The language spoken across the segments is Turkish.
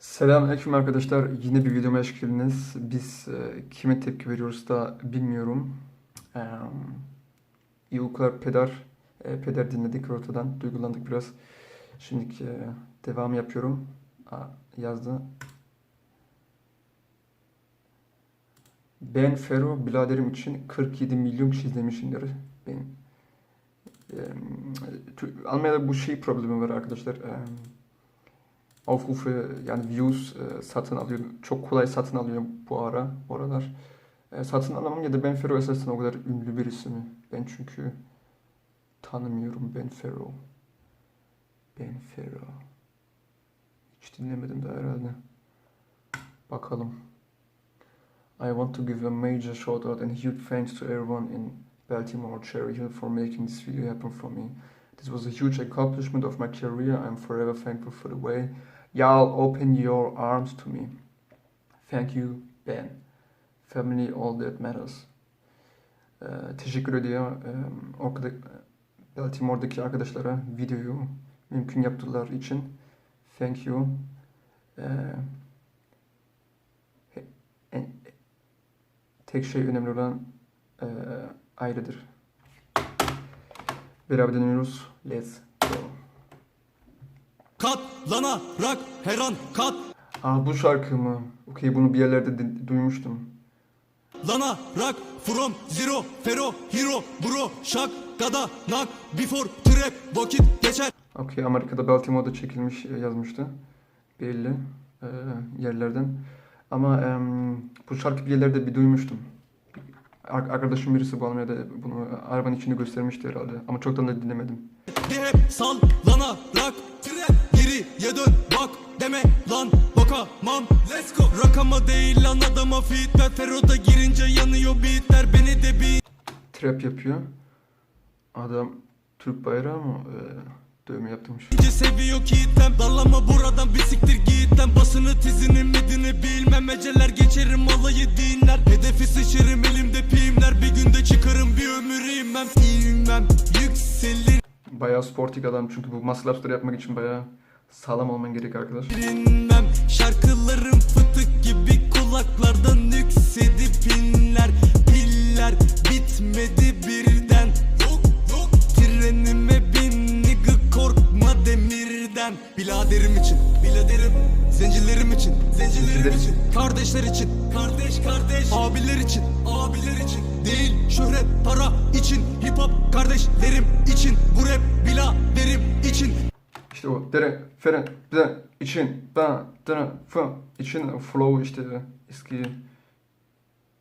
Selamünaleyküm arkadaşlar. Yine bir videoma hoş geldiniz. Biz e, kime tepki veriyoruz da bilmiyorum. E, iyi uykular peder. E, peder dinledik ortadan. Duygulandık biraz. Şimdi e, devam yapıyorum. Aa, yazdı. Ben Fero biraderim için 47 milyon kişi izlemişimdir. Ben, e, Tü- Almanya'da bu şey problemi var arkadaşlar. E, Aufrufe yani views e, satın alıyor. Çok kolay satın alıyor bu ara oralar. E, satın alamam ya da Ben Fero esasen o kadar ünlü birisi mi? Ben çünkü tanımıyorum Ben Fero. Ben Fero. Hiç dinlemedim daha herhalde. Bakalım. I want to give a major shout out and huge thanks to everyone in Baltimore Cherry Hill for making this video happen for me. This was a huge accomplishment of my career. I'm forever thankful for the way y'all open your arms to me. Thank you, Ben. Family, all that matters. Ee, teşekkür ediyor. Ee, o kadar Baltimore'daki arkadaşlara videoyu mümkün yaptılar için. Thank you. Ee, en- tek şey önemli olan e, ayrıdır. Beraber dönüyoruz. Let's go. Katlanarak her an Aa bu şarkı mı? Okey bunu bir yerlerde duymuştum. katlanarak From zero fero hero bro şak gada nak before trap vakit geçer Okey Amerika'da Baltimore'da çekilmiş e, yazmıştı. Belli e, yerlerden. Ama em, bu şarkı bir yerlerde bir duymuştum. Ar- arkadaşım birisi bu Almanya'da bunu arabanın içinde göstermişti herhalde. Ama çoktan da dinlemedim. Hep sallanarak geriye dön bak deme lan bakamam Let's go Rakama değil lan adama ver Fero'da girince yanıyor beatler beni de bir Trap yapıyor. Adam Türk bayrağı mı e, dövme yaptırmış. İnce seviyor kitlem Dallama buradan bir siktir git lan Basını tizini midini bilmem Eceler geçerim alayı dinler Hedefi Bayağı sportik adam. Çünkü bu muscle ups'ları yapmak için bayağı sağlam olman gerek arkadaş. inmem Şarkılarım fıtık gibi kulaklardan yüksedi pinler Piller bitmedi birden. Yok yok. Trenime bin nigga korkma demirden. Biladerim için biladerim Zencilerim için zencilerim için. Kardeşler için. Kardeş kardeş. Abiler için. Abiler için. Değil şöhret para için. Hip hop kardeşlerim için Bize, için, ben, fı, için, flow işte eski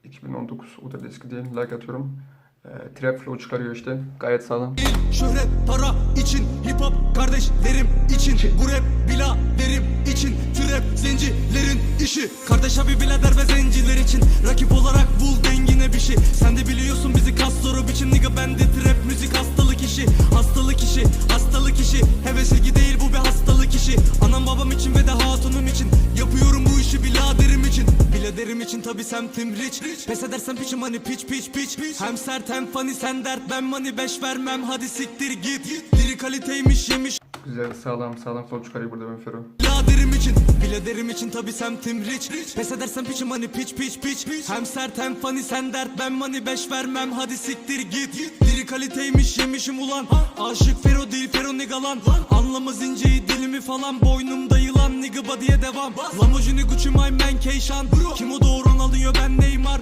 2019 o da eski değil like atıyorum. E, trap flow çıkarıyor işte. Gayet sağlam. Şöhret para için Hip hop kardeşlerim için. Bu rap biladerim için. Trap zencilerin işi. Kardeş abi birader ve zenciler için. Rakip olarak bul dengine bir şey. Sen de biliyorsun bizi kas soru biçim. Nigga bende trap müzik hastalık işi. Hastalık işi hastalık işi. Heves değil bu bir hastalık işi. Anam babam için ve de Biladerim için tabi semtim rich. Pes edersem piçim hani piç piç piç. Hem sert hem funny sen dert. Ben money beş vermem. Hadi siktir git. Diri kaliteymiş yemiş Güzel sağlam sağlam flow çıkarıyor burada ben Fero. Biladerim için Biladerim için tabi semtim rich. Pes edersem piçim hani piç piç piç. Hem sert hem funny sen dert. Ben money beş vermem Hadi siktir git. Diri kaliteymiş yemişim ulan. Aşık Fero değil Fero nigalan Anlamaz inceyi dilimi falan. Boynumda yılan nigga body'ye devam. Lamborghini Gucci my man Keyşan Kim o doğuran alıyor ben Neymar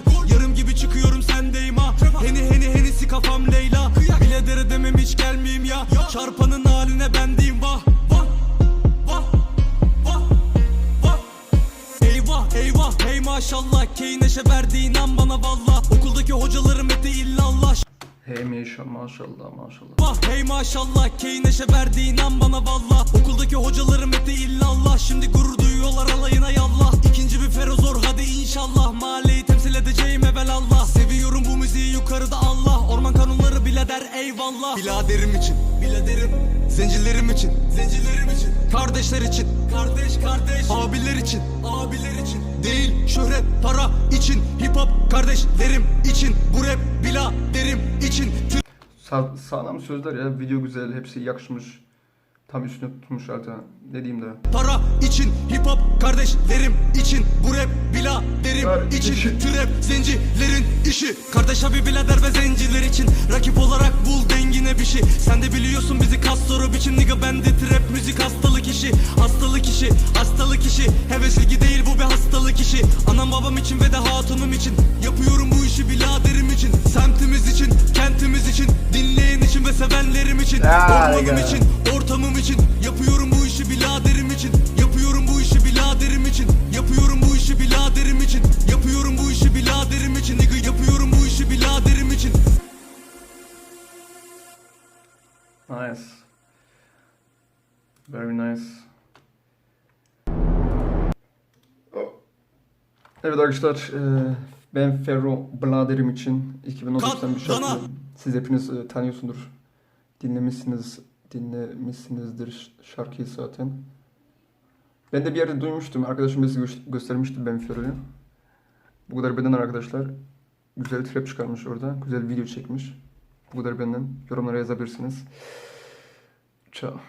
Eyvah hey maşallah Keyneşe verdi inan bana valla Okuldaki hocalarım eti illallah Hey maşallah maşallah maşallah. Vah hey maşallah Keyneşe verdi inan bana valla Okuldaki eyvallah Biladerim için. Biladerim. Zencilerim için. Zencilerim için. Kardeşler için. Kardeş kardeş. Abiler için. Abiler için. Değil şöhret para için. Hip hop kardeşlerim için. Bu rap biladerim için. Sa- sağlam sözler ya. Video güzel hepsi yakışmış. Tam üstüne tutmuş zaten. Ne diyeyim daha. Para için hip hop kardeş Kardeşlerim için. Bu rap bila Kardeşim. için Trap zencilerin işi. Kardeş abi birader ve zenciler için. Rakip olarak bul dengine bir şey. Sen de biliyorsun bizi kas soru biçim Nigga. Bende trap müzik hastalık işi. Hastalık işi hastalık işi. Hevesli değil bu bir hastalık işi. Anam babam için ve de hatunum için. Yapıyorum bu işi biraderim için. Semtimiz için kentimiz için. Dinleyen için ve sevenlerim için. Ormanım için Nice. Very nice. Evet arkadaşlar, e, ben Ferro Blader'im için 2019'dan bir şarkı. Siz hepiniz e, tanıyorsundur. Dinlemişsiniz, dinlemişsinizdir şarkıyı zaten. Ben de bir yerde duymuştum. Arkadaşım bize gö- göstermişti Ben Ferro'yu. Bu kadar benden arkadaşlar. Güzel trap çıkarmış orada. Güzel video çekmiş. Bu kadar benden. Yorumlara yazabilirsiniz. Ciao.